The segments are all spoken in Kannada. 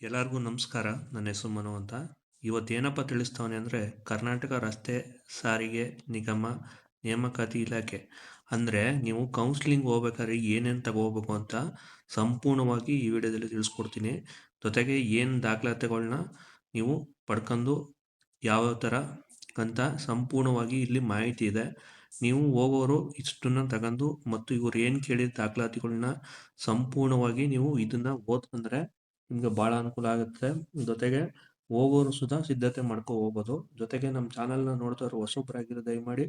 ಎಲ್ಲರಿಗೂ ನಮಸ್ಕಾರ. ನನ್ನ ಹೆಸರು ಮನು ಅಂತ. ಇವತ್ತು ಏನಪ್ಪ ತಿಳಿಸ್ತವನೆ ಅಂದರೆ ಕರ್ನಾಟಕ ರಸ್ತೆ ಸಾರಿಗೆ ನಿಗಮ ನೇಮಕಾತಿ ಇಲಾಖೆ. ಅಂದರೆ ನೀವು ಕೌನ್ಸಿಲಿಂಗ್ ಹೋಗ್ಬೇಕಾದ್ರೆ ಏನೇನು ತಗೋಬೇಕು ಅಂತ ಸಂಪೂರ್ಣವಾಗಿ ಈ ವಿಡಿಯೋದಲ್ಲಿ ತಿಳಿಸ್ಕೊಡ್ತೀನಿ. ಜೊತೆಗೆ ಏನು ದಾಖಲಾತಿಗಳನ್ನ ನೀವು ಪಡ್ಕೊಂಡು ಯಾವ ಥರ ಅಂತ ಸಂಪೂರ್ಣವಾಗಿ ಇಲ್ಲಿ ಮಾಹಿತಿ ಇದೆ. ನೀವು ಹೋಗೋರು ಇಷ್ಟನ್ನು ತಗೊಂಡು ಮತ್ತು ಇವ್ರು ಏನು ಕೇಳಿದ ದಾಖಲಾತಿಗಳನ್ನ ಸಂಪೂರ್ಣವಾಗಿ ನೀವು ಇದನ್ನು ಓದ್ಕೊಂಡ್ರೆ ನಿಮ್ಗೆ ಭಾಳ ಅನುಕೂಲ ಆಗುತ್ತೆ. ಜೊತೆಗೆ ಹೋಗೋರು ಸುಧಾ ಸಿದ್ಧತೆ ಮಾಡ್ಕೊ ಹೋಗ್ಬೋದು ಜೊತೆಗೆ ನಮ್ಮ ಚಾನಲ್ನ ನೋಡ್ತಾ ಇರೋ ಹೊಸಬ್ರಾಗಿರೋ ದಯಮಾಡಿ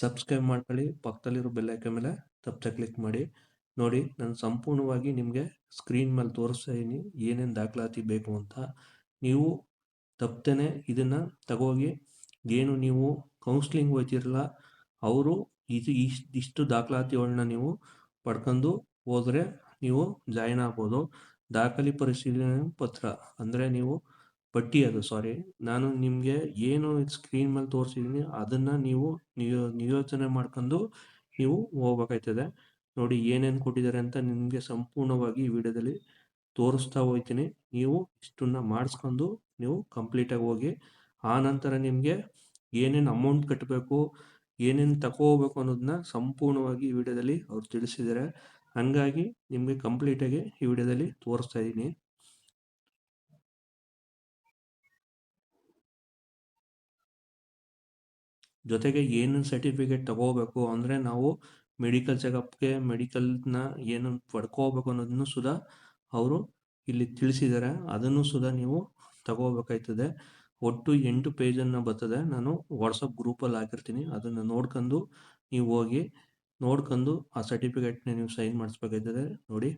ಸಬ್ಸ್ಕ್ರೈಬ್ ಮಾಡ್ಕೊಳ್ಳಿ. ಪಕ್ಕದಲ್ಲಿರೋ ಬೆಲ್ಲೈಕೆ ಮೇಲೆ ತಪ್ಪದೆ ಕ್ಲಿಕ್ ಮಾಡಿ. ನೋಡಿ, ನಾನು ಸಂಪೂರ್ಣವಾಗಿ ನಿಮಗೆ ಸ್ಕ್ರೀನ್ ಮೇಲೆ ತೋರಿಸ್ತಾ ಇದ್ದೀನಿ ಏನೇನು ದಾಖಲಾತಿ ಬೇಕು ಅಂತ. ನೀವು ತಪ್ಪದೇ ಇದನ್ನು ತಗೋಗಿ. ಏನು ನೀವು ಕೌನ್ಸ್ಲಿಂಗ್ ಹೋಯ್ತಿರಲ್ಲ, ಅವರು ಇದು ಇಷ್ಟು ಇಷ್ಟು ದಾಖಲಾತಿಗಳನ್ನ ನೀವು ಪಡ್ಕೊಂಡು ಹೋದರೆ ನೀವು ಜಾಯಿನ್ ಆಗ್ಬೋದು. ದಾಖಲೆ ಪರಿಶೀಲನೆ ಪತ್ರ. ಅಂದರೆ ನೀವು ಪಟ್ಟಿ ಅದು ಸಾರಿ ನಾನು ನಿಮಗೆ ಏನು ಸ್ಕ್ರೀನ್ ಮೇಲೆ ತೋರಿಸಿದ್ದೀನಿ ಅದನ್ನು ನೀವು ನಿಯೋ, ನಿಯೋಜನೆ ಮಾಡ್ಕೊಂಡು ನೀವು ಹೋಗ್ಬೇಕಾಯ್ತದೆ. ನೋಡಿ ಏನೇನು ಕೊಟ್ಟಿದ್ದಾರೆ ಅಂತ ನಿಮಗೆ ಸಂಪೂರ್ಣವಾಗಿ ಈ ವಿಡಿಯೋದಲ್ಲಿ ತೋರಿಸ್ತಾ ಹೋಗ್ತೀನಿ. ನೀವು ಇಷ್ಟನ್ನ ಮಾಡಿಸ್ಕೊಂಡು ನೀವು ಕಂಪ್ಲೀಟಾಗಿ ಹೋಗಿ, ಆ ನಂತರ ನಿಮಗೆ ಏನೇನು ಅಮೌಂಟ್ ಕಟ್ಟಬೇಕು ಏನೇನು ತಗೋಬೇಕು ಅನ್ನೋದನ್ನ ಸಂಪೂರ್ಣವಾಗಿ ಈ ವಿಡಿಯೋದಲ್ಲಿ ಅವ್ರು ತಿಳಿಸಿದ್ದಾರೆ. ಹಂಗಾಗಿ ನಿಮಗೆ ಕಂಪ್ಲೀಟಾಗಿ ಈ ವಿಡಿಯೋದಲ್ಲಿ ತೋರಿಸ್ತಾ ಇದ್ದೀನಿ. ಜೊತೆಗೆ ಏನು ಸರ್ಟಿಫಿಕೇಟ್ ತಗೋಬೇಕು ಅಂದರೆ ನಾವು ಮೆಡಿಕಲ್ ಚೆಕಪ್ಗೆ ಮೆಡಿಕಲ್ನ ಏನು ಪಡ್ಕೋಬೇಕು ಅನ್ನೋದನ್ನು ಸುದ ಅವರು ಇಲ್ಲಿ ತಿಳಿಸಿದ್ದಾರೆ ಅದನ್ನು ಸುದ ನೀವು ತಗೋಬೇಕಾಯ್ತದೆ. ಒಟ್ಟು ಎಂಟು ಪೇಜನ್ನು ಬರ್ತದೆ. ನಾನು ವಾಟ್ಸಪ್ ಗ್ರೂಪಲ್ಲಿ ಹಾಕಿರ್ತೀನಿ. ಅದನ್ನು ನೋಡ್ಕೊಂಡು ನೀವು ಹೋಗಿ ನೋಡ್ಕೊಂಡು ಆ ಸರ್ಟಿಫಿಕೇಟ್ನ ನೀವು ಸೈನ್ ಮಾಡಿಸ್ಬೇಕಾಯ್ತದೆ. ನೋಡಿ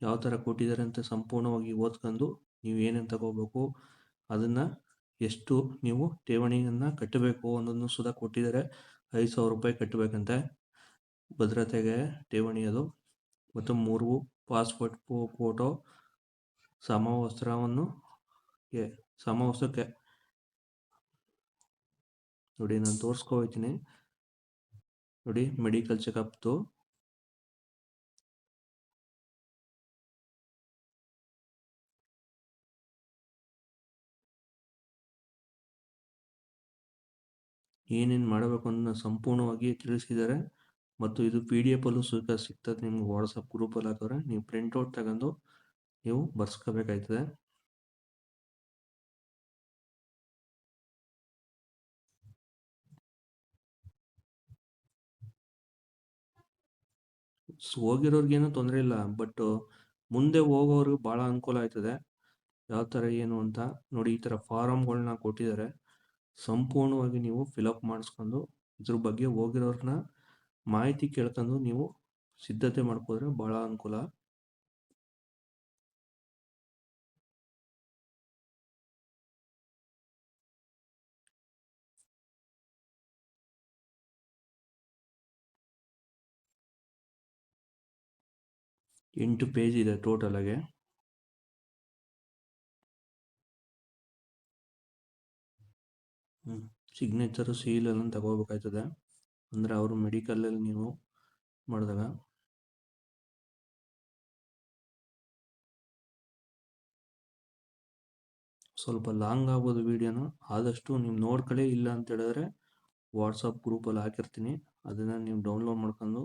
ಯಾವ ಥರ ಕೊಟ್ಟಿದ್ದಾರೆ ಅಂತ ಸಂಪೂರ್ಣವಾಗಿ ಓದ್ಕೊಂಡು ನೀವು ಏನೇನು ತಗೋಬೇಕು, ಅದನ್ನು ಎಷ್ಟು ನೀವು ಠೇವಣಿಯನ್ನು ಕಟ್ಟಬೇಕು ಅನ್ನೋದನ್ನು ಸುದ ಕೊಟ್ಟಿದ್ದಾರೆ. ಐದು ಸಾವಿರ ರೂಪಾಯಿ ಕಟ್ಟಬೇಕಂತೆ ಭದ್ರತೆಗೆ ಠೇವಣಿ ಅದು. ಮತ್ತು ಮೂರು ಪಾಸ್ಪೋರ್ಟ್ ಫೋಟೋ ಸಮವಸ್ತ್ರವನ್ನು ಸಮವಸ್ತ್ರಕ್ಕೆ. ನೋಡಿ ನಾನು ತೋರಿಸ್ಕೋತೀನಿ ನೋಡಿ ಮೆಡಿಕಲ್ ಚೆಕಪ್ದು ಏನೇನು ಮಾಡಬೇಕು ಅನ್ನೋ ಸಂಪೂರ್ಣವಾಗಿ ತಿಳಿಸಿದ್ದಾರೆ. ಮತ್ತು ಇದು ಪಿ ಡಿ ಎಫ್ ಅಲ್ಲೂ ಸಿಗ್ತದೆ, ನಿಮ್ಗೆ ವಾಟ್ಸಪ್ ಗ್ರೂಪಲ್ಲಿ ಹಾಕಿದ್ರೆ. ನೀವು ಪ್ರಿಂಟೌಟ್ ತಗೊಂಡು ನೀವು ಬರ್ಸ್ಕೋಬೇಕಾಯ್ತದೆ ಹೋಗಿರೋರ್ಗೇನು ತೊಂದರೆ ಇಲ್ಲ. ಬಟ್ ಮುಂದೆ ಹೋಗೋರ್ಗೆ ಭಾಳ ಅನುಕೂಲ ಆಯ್ತದೆ. ಯಾವ ಥರ ಏನು ಅಂತ ನೋಡಿ ಈ ಥರ ಫಾರಮ್ಗಳನ್ನ ಕೊಟ್ಟಿದ್ದಾರೆ ಸಂಪೂರ್ಣವಾಗಿ ನೀವು ಫಿಲಪ್ ಮಾಡಿಸ್ಕೊಂಡು ಇದ್ರ ಬಗ್ಗೆ ಹೋಗಿರೋರ್ನ ಮಾಹಿತಿ ಕೇಳ್ಕೊಂಡು ನೀವು ಸಿದ್ಧತೆ ಮಾಡ್ಕೋದ್ರೆ ಭಾಳ ಅನುಕೂಲ. ಎಂಟು ಪೇಜ್ ಇದೆ ಟೋಟಲಾಗೆ ಸಿಗ್ನೇಚರು ಸೀಲ್ ಎಲ್ಲ ತಗೋಬೇಕಾಯ್ತದೆ. ಅಂದರೆ ಅವರು ಮೆಡಿಕಲಲ್ಲಿ ನೀವು ಮಾಡಿದಾಗ. ಸ್ವಲ್ಪ ಲಾಂಗ್ ಆಗ್ಬೋದು ವಿಡಿಯೋನ ಆದಷ್ಟು ನೀವು ನೋಡ್ಕೊಳ್ಳಿ ಇಲ್ಲ ಅಂತ ಹೇಳಿದ್ರೆ ವಾಟ್ಸಪ್ ಗ್ರೂಪಲ್ಲಿ ಹಾಕಿರ್ತೀನಿ. ಅದನ್ನು ನೀವು ಡೌನ್ಲೋಡ್ ಮಾಡ್ಕೊಂಡು